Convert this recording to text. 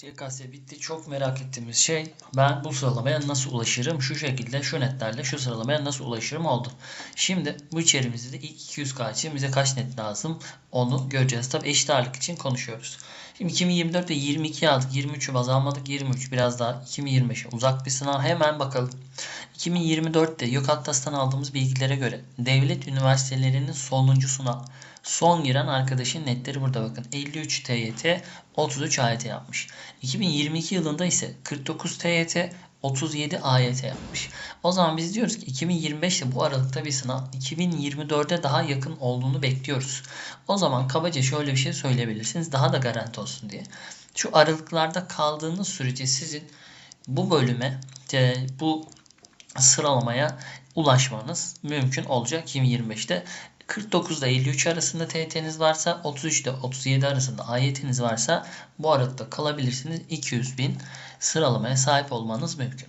YKS bitti. Çok merak ettiğimiz şey ben bu sıralamaya nasıl ulaşırım? Şu şekilde şu netlerle şu sıralamaya nasıl ulaşırım oldu. Şimdi bu içerimizde de ilk 200K için bize kaç net lazım onu göreceğiz. Tabi eşit ağırlık için konuşuyoruz. Şimdi 2024 ve 22 aldık. 23'ü baz almadık. 23 biraz daha 2025'e uzak bir sınav. Hemen bakalım. 2024'te YÖK Atlas'tan aldığımız bilgilere göre devlet üniversitelerinin sonuncusuna son giren arkadaşın netleri burada bakın. 53 TYT, 33 AYT yapmış. 2022 yılında ise 49 TYT, 37 AYT yapmış. O zaman biz diyoruz ki 2025'te bu aralıkta bir sınav 2024'e daha yakın olduğunu bekliyoruz. O zaman kabaca şöyle bir şey söyleyebilirsiniz daha da garanti olsun diye. Şu aralıklarda kaldığınız sürece sizin bu bölüme e, bu sıralamaya ulaşmanız mümkün olacak 2025'te. 49 ile 53 arasında TYT'niz varsa 33 ile 37 arasında AYT'niz varsa bu aralıkta kalabilirsiniz. 200 bin sıralamaya sahip olmanız mümkün.